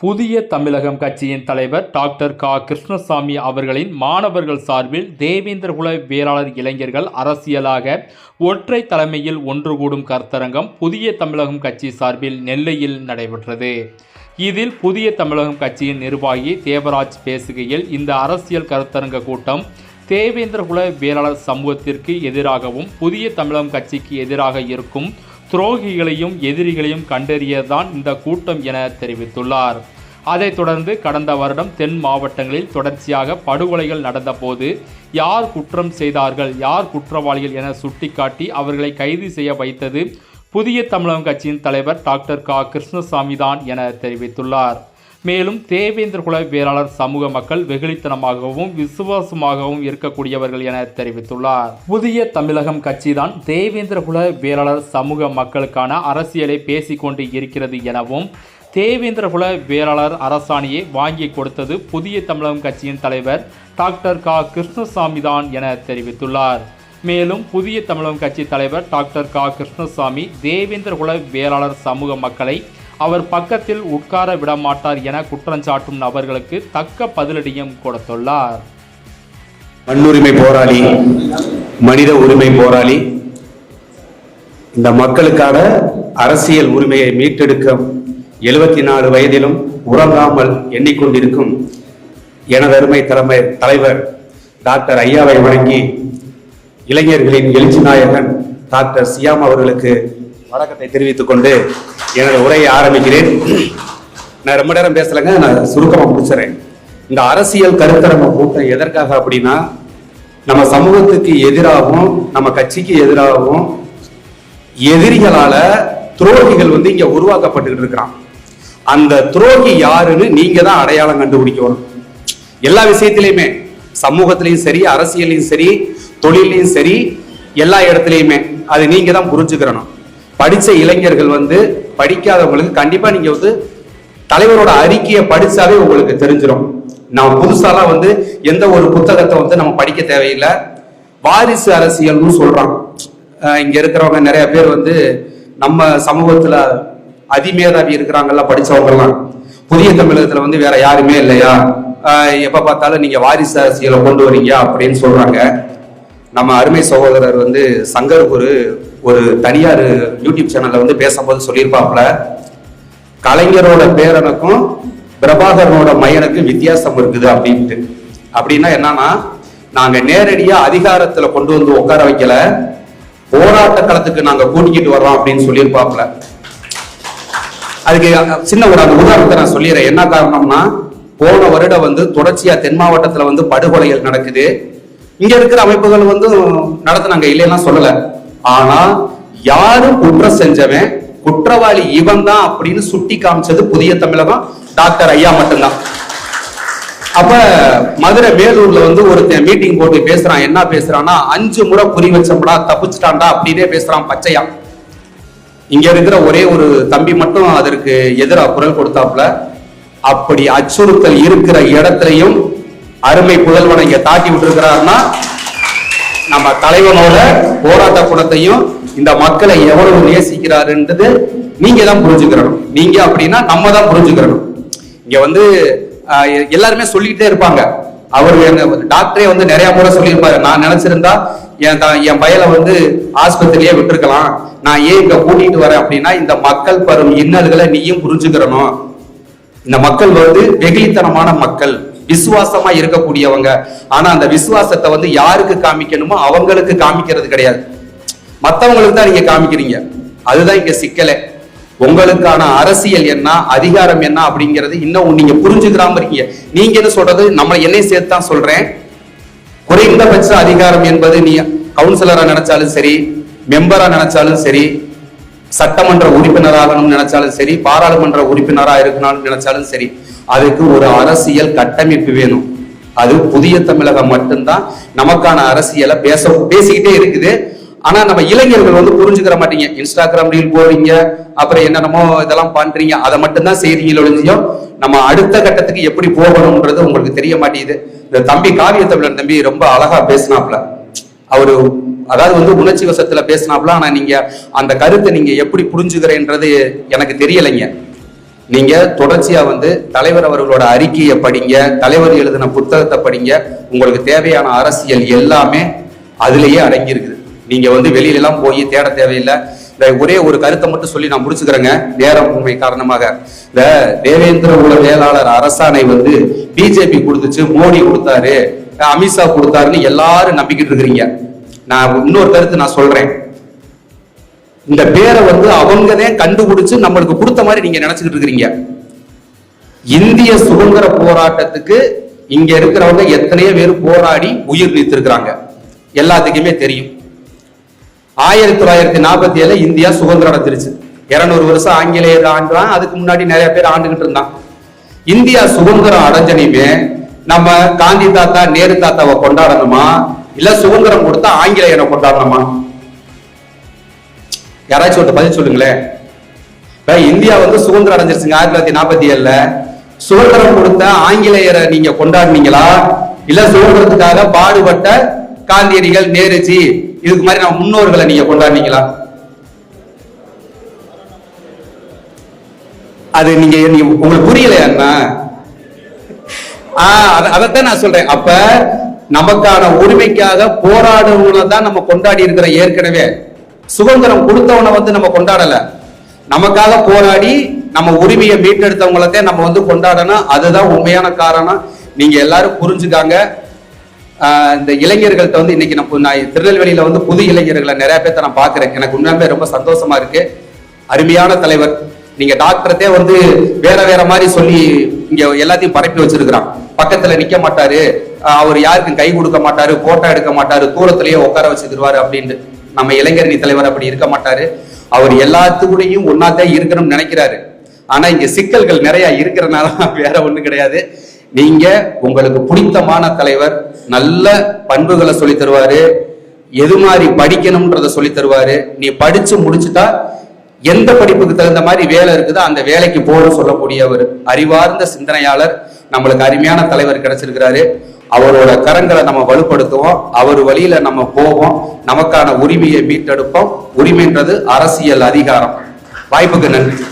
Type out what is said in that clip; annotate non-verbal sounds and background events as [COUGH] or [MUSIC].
புதிய தமிழகம் கட்சியின் தலைவர் டாக்டர் க. கிருஷ்ணசாமி அவர்களின் மாணவர்கள் சார்பில் தேவேந்திரகுல வேளாளர் இளைஞர்கள் அரசியலாக ஒற்றை தலைமையில் ஒன்று கூடும் கருத்தரங்கம் புதிய தமிழகம் கட்சி சார்பில் நெல்லையில் நடைபெற்றது. இதில் புதிய தமிழகம் கட்சியின் நிர்வாகி தேவராஜ் பேசுகையில் இந்த அரசியல் கருத்தரங்க கூட்டம் தேவேந்திரகுல வேளாளர் சமூகத்திற்கு எதிராகவும் புதிய தமிழகம் கட்சிக்கு எதிராக இருக்கும் துரோகிகளையும் எதிரிகளையும் கண்டறியதான் இந்த கூட்டம் என தெரிவித்துள்ளார். அதைத் தொடர்ந்து கடந்த வருடம் தென் மாவட்டங்களில் தொடர்ச்சியாக படுகொலைகள் நடந்தபோது யார் குற்றம் செய்தார்கள் யார் குற்றவாளிகள் என சுட்டிக்காட்டி அவர்களை கைது செய்ய வைத்தது புதிய தமிழகம் கட்சியின் தலைவர் டாக்டர் க. கிருஷ்ணசாமி தான் என தெரிவித்துள்ளார். மேலும் தேவேந்திரகுல வேளாளர் சமூக மக்கள் வெகுளித்தனமாகவும் விசுவாசமாகவும் இருக்கக்கூடியவர்கள் என தெரிவித்துள்ளார். புதிய தமிழகம் கட்சிதான் தேவேந்திரகுல வேளாளர் சமூக மக்களுக்கான அரசியலை பேசிக்கொண்டு இருக்கிறது எனவும் தேவேந்திரகுல வேளாளர் அரசாணியை வாங்கி கொடுத்தது புதிய தமிழகம் கட்சியின் தலைவர் டாக்டர் க. கிருஷ்ணசாமி தான் என தெரிவித்துள்ளார். மேலும் புதிய தமிழகம் கட்சி தலைவர் டாக்டர் க. கிருஷ்ணசாமி தேவேந்திரகுல வேளாளர் சமூக மக்களை அவர் பக்கத்தில் உட்கார விடமாட்டார் என குற்றஞ்சாட்டும் நபர்களுக்கு தக்க பதிலடியும் கொடுத்துள்ளார். மண்ணுரிமை போராளி மனித உரிமை போராளி இந்த மக்களுக்கான அரசியல் உரிமையை மீட்டெடுக்க எழுபத்தி நாலு வயதிலும் உறங்காமல் எண்ணிக்கொண்டிருக்கும் எனதருமை தலைமை தலைவர் டாக்டர் ஐயாவை வணங்கி இளைஞர்களின் எழுச்சி நாயகன் டாக்டர் சியாம் அவர்களுக்கு வணக்கத்தை தெரிவித்துக் கொண்டு எனது உரையை ஆரம்பிக்கிறேன். நான் ரொம்ப நேரம் பேசலைங்க நான் சுருக்கமாக முடிச்சுறேன் இந்த அரசியல் கருத்தரங்க கூட்டம் எதற்காக அப்படின்னா நம்ம சமூகத்துக்கு எதிராகவும் நம்ம கட்சிக்கு எதிராகவும் எதிரிகளால துரோகிகள் வந்து இங்க உருவாக்கப்பட்டு இருக்கிறான். அந்த துரோகி யாருன்னு நீங்க தான் அடையாளம் கண்டுபிடிக்கணும். எல்லா விஷயத்திலையுமே சமூகத்திலையும் சரி அரசியலையும் சரி தொழிலையும் சரி எல்லா இடத்துலையுமே அது நீங்க தான் புரிஞ்சுக்கிறணும். படிச்ச இளைஞர்கள் வந்து படிக்காதவங்களுக்கு கண்டிப்பா நீங்க வந்து தலைவரோட அறிக்கையை படிச்சாவே உங்களுக்கு தெரிஞ்சிடும் நான் புதுசாலாம் வந்து எந்த ஒரு புத்தகத்தை வந்து நம்ம படிக்க தேவையில்லை. வாரிசு அரசியல்னு சொல்கிறான் அஹ் இங்க இருக்கிறவங்க நிறைய பேர் வந்து நம்ம சமூகத்துல அதிமேதாவி இருக்கிறாங்கல்ல படித்தவங்கலாம் புதிய தமிழகத்துல வந்து வேற யாருமே இல்லையா? எப்போ பார்த்தாலும் நீங்க வாரிசு அரசியலை கொண்டு வரீங்க அப்படின்னு சொல்றாங்க. நம்ம அருமை சகோதரர் வந்து சங்கர் குரு ஒரு தனியார் யூடியூப் சேனல்ல வந்து பேசும்போது சொல்லியிருப்பாப்ல கலைஞரோட பேரனுக்கும் பிரபாகரனோட மையனுக்கும் வித்தியாசம் இருக்குது அப்படின்ட்டு. அப்படின்னா என்னன்னா நாங்க நேரடியா அதிகாரத்துல கொண்டு வந்து உட்கார வைக்கல போராட்ட களத்துக்கு நாங்க கூட்டிக்கிட்டு வர்றோம் அப்படின்னு சொல்லியிருப்பாப்ல அதுக்கு சின்ன ஒரு அந்த உதாரணத்தை நான் சொல்லிடுறேன். என்ன காரணம்னா போன வருடம் வந்து தொடர்ச்சியா தென் மாவட்டத்துல வந்து படுகொலைகள் நடக்குது. இங்க இருக்கிற அமைப்புகள் வந்து நடத்துனாங்க இல்லையெல்லாம் சொல்லல. ஆனா யாரு குற்றம் செஞ்சவன் குற்றவாளி இவன் தான் அப்படின்னு சுட்டி காமிச்சது புதிய தமிழகம் டாக்டர் ஐயா மட்டும்தான். அப்ப மதுரை வேலூர்ல வந்து ஒருத்தன் மீட்டிங் போட்டு பேசுறான் என்ன பேசுறான்னா அஞ்சு முறை புரி வச்சப்படா தப்பிச்சிட்டான்டா அப்படின்னே பேசுறான் பச்சையா. இங்க இருக்கிற ஒரே ஒரு தம்பி மட்டும் அதற்கு எதிராக குரல் கொடுத்தாப்புல அப்படி அச்சுறுத்தல் இருக்கிற இடத்துலையும் அருமை புதல்வனை இங்க தாக்கி விட்டுருக்கிறாருன்னா நம்ம தலைவனோட போராட்ட குணத்தையும் இந்த மக்களை எவ்வளவு நேசிக்கிறாருன்றது நீங்க தான் புரிஞ்சுக்கிறணும். நீங்க அப்படின்னா நம்ம தான் புரிஞ்சுக்கிறணும். இங்க வந்து எல்லாருமே சொல்லிக்கிட்டே இருப்பாங்க. அவர் டாக்டரே வந்து நிறைய முறை சொல்லியிருப்பாரு. நான் நினைச்சிருந்தா என் த- என் பயலை வந்து ஆஸ்பத்திரியே விட்டுருக்கலாம். நான் ஏன் இங்க கூட்டிட்டு வரேன் அப்படின்னா இந்த மக்கள் பரும் இன்னல்களை நீயும் புரிஞ்சுக்கிறணும். இந்த மக்கள் வந்து வெகுளித்தனமான மக்கள். விசுவாசமா இருக்கக்கூடியவங்க. ஆனா அந்த விசுவாசத்தை வந்து யாருக்கு காமிக்கணுமோ அவங்களுக்கு காமிக்கிறது கிடையாது. மற்றவங்களுக்கு தான் நீங்க காமிக்கிறீங்க. அதுதான் இங்க சிக்கலை. உங்களுக்கான அரசியல் என்ன அதிகாரம் என்ன அப்படிங்கிறது இன்னும் நீங்க புரிஞ்சுக்கிறாம இருக்கீங்க. நீங்க என்ன சொல்றது? நம்ம என்னையும் சேர்த்து தான் சொல்றேன். குறைந்தபட்ச அதிகாரம் என்பது நீ கவுன்சிலரா நினைச்சாலும் சரி மெம்பரா நினைச்சாலும் சரி சட்டமன்ற உறுப்பினராகணும்னு நினைச்சாலும் சரி பாராளுமன்ற உறுப்பினராக இருக்கணும்னு நினைச்சாலும் சரி அதுக்கு ஒரு அரசியல் கட்டமைப்பு வேணும். அது புதிய தமிழகம் மட்டும்தான் நமக்கான அரசியலை பேச பேசிக்கிட்டே இருக்குது. ஆனா நம்ம இளைஞர்கள் வந்து புரிஞ்சுக்கிற மாட்டீங்க. இன்ஸ்டாகிராம் ரீல் போறீங்க அப்புறம் என்னென்னமோ இதெல்லாம் பண்றீங்க அதை மட்டும்தான் செய்றீங்க ஒழிஞ்சியும் நம்ம அடுத்த கட்டத்துக்கு எப்படி போகணும்ன்றது உங்களுக்கு தெரிய மாட்டேங்குது. இந்த தம்பி காவிய தமிழன் தம்பி ரொம்ப அழகா பேசினாப்ல அவரு அதாவது வந்து உணர்ச்சி வசத்துல பேசினாப்ல ஆனா நீங்க அந்த கருத்தை நீங்க எப்படி புரிஞ்சுக்கிறேன்றது எனக்கு தெரியலைங்க. நீங்க தொடர்ச்சியா வந்து தலைவர் அவர்களோட அறிக்கையை படிங்க தலைவர் எழுதின புத்தகத்தை படிங்க. உங்களுக்கு தேவையான அரசியல் எல்லாமே அதுலயே அடங்கி இருக்குது நீங்க வந்து வெளியில எல்லாம் போய் தேட தேவையில்லை. இந்த ஒரே ஒரு கருத்தை மட்டும் சொல்லி நான் முடிச்சுக்கிறேங்க. நேரம் உண்மை காரணமாக. இந்த தேவேந்திர உள்ள வேளாளர் அரசாணை வந்து பிஜேபி கொடுத்துச்சு மோடி கொடுத்தாரு அமித்ஷா கொடுத்தாருன்னு எல்லாரும் நம்பிக்கிட்டு இருக்கிறீங்க. நான் இன்னொரு கருத்து நான் சொல்றேன். இந்த பேரை வந்து அவங்கதான் கண்டுபிடிச்சு நம்மளுக்கு கொடுத்த மாதிரி நீங்க நினைச்சுக்கிட்டு இருக்கிறீங்க. இந்திய சுதந்திர போராட்டத்துக்கு இங்க இருக்கிறவங்க எத்தனையோ பேர் போராடி உயிர் நீத்திருக்கிறாங்க. எல்லாத்துக்குமே தெரியும். ஆயிரத்தி தொள்ளாயிரத்தி நாற்பத்தி ஏழு இந்தியா சுதந்திரம் அடைஞ்சிருச்சு. இருநூறு வருஷம் ஆங்கிலேயர் ஆண்டான் அதுக்கு முன்னாடி நிறைய பேர் ஆண்டுகிட்டு இருந்தான். இந்தியா சுதந்திரம் அடைஞ்சனையுமே நம்ம காந்தி தாத்தா நேரு தாத்தாவை கொண்டாடணுமா? இல்ல சுதந்திரம் கொடுத்தா ஆங்கிலேயனை கொண்டாடணுமா? யாராச்சும் ஒரு பதில் சொல்லுங்களேன். இப்ப இந்தியா வந்து சுதந்திரம் அடைஞ்சிருச்சுங்க ஆயிரத்தி தொள்ளாயிரத்தி நாற்பத்தி ஏழுல. சுதந்திரம் கொடுத்த ஆங்கிலேயரை நீங்க கொண்டாடுனீங்களா? இல்ல சுதந்திரத்துக்காக பாடுபட்ட காந்தியடிகள் நேருஜி இதுக்கு மாதிரி நம்ம முன்னோர்களை நீங்க கொண்டாடுனீங்களா? அது நீங்க உங்களுக்கு புரியலையாண்ணா ஆஹ் அத- அதைத்தான் நான் சொல்றேன். அப்ப நமக்கான உரிமைக்காக போராடுறவங்களை தான் நம்ம கொண்டாடி இருக்கிற ஏற்கனவே. சுதந்திரம் கொடுத்தவனை வந்து நம்ம கொண்டாடல. நமக்காக போராடி நம்ம உரிமையை மீட்டெடுத்தவங்கள நம்ம வந்து கொண்டாடணும். அதுதான் உண்மையான காரணம். நீங்க எல்லாரும் புரிஞ்சுக்காங்க. இந்த இளைஞர்கள்ட்ட வந்து இன்னைக்கு நம்ம நான் திருநெல்வேலியில வந்து புது இளைஞர்களை நிறைய பேர்த்த நான் பாக்குறேன். எனக்கு உண்மையாலுமே ரொம்ப சந்தோஷமா இருக்கு. அருமையான தலைவர். நீங்க டாக்டரத்தே வந்து வேற வேற மாதிரி சொல்லி இங்க எல்லாத்தையும் பரப்பி வச்சிருக்கிறான். பக்கத்துல நிக்க மாட்டாரு. அவர் யாருக்கும் கை கொடுக்க மாட்டாரு போட்டோ எடுக்க மாட்டாரு தூரத்திலேயே உட்கார வச்சுக்கிடுவாரு அப்படின்ட்டு. நம்ம இளைஞரணி தலைவர் அப்படி இருக்க மாட்டாரு. அவர் எல்லாத்துக்கூடையும் ஒன்னாத்தான் இருக்கணும்னு நினைக்கிறாரு. ஆனா இங்க சிக்கல்கள் நிறைய இருக்கிறனால [LAUGHS] வேற ஒண்ணு கிடையாது. நீங்க உங்களுக்கு பிடித்தமான தலைவர் நல்ல பண்புகளை சொல்லி தருவாரு. எது மாதிரி படிக்கணும்ன்றத சொல்லி தருவாரு. நீ படிச்சு முடிச்சுட்டா எந்த படிப்புக்கு தகுந்த மாதிரி வேலை இருக்குதோ அந்த வேலைக்கு போகணும்னு சொல்லக்கூடியவர் அறிவார்ந்த சிந்தனையாளர் நம்மளுக்கு அருமையான தலைவர் கிடைச்சிருக்கிறாரு. அவரோட கரங்களை நம்ம வலுப்படுத்துவோம். அவர் வழியில நம்ம போவோம். நமக்கான உரிமையை மீட்டெடுப்போம். உரிமைன்றது அரசியல் அதிகாரம். வாய்ப்புக்கு நன்றி.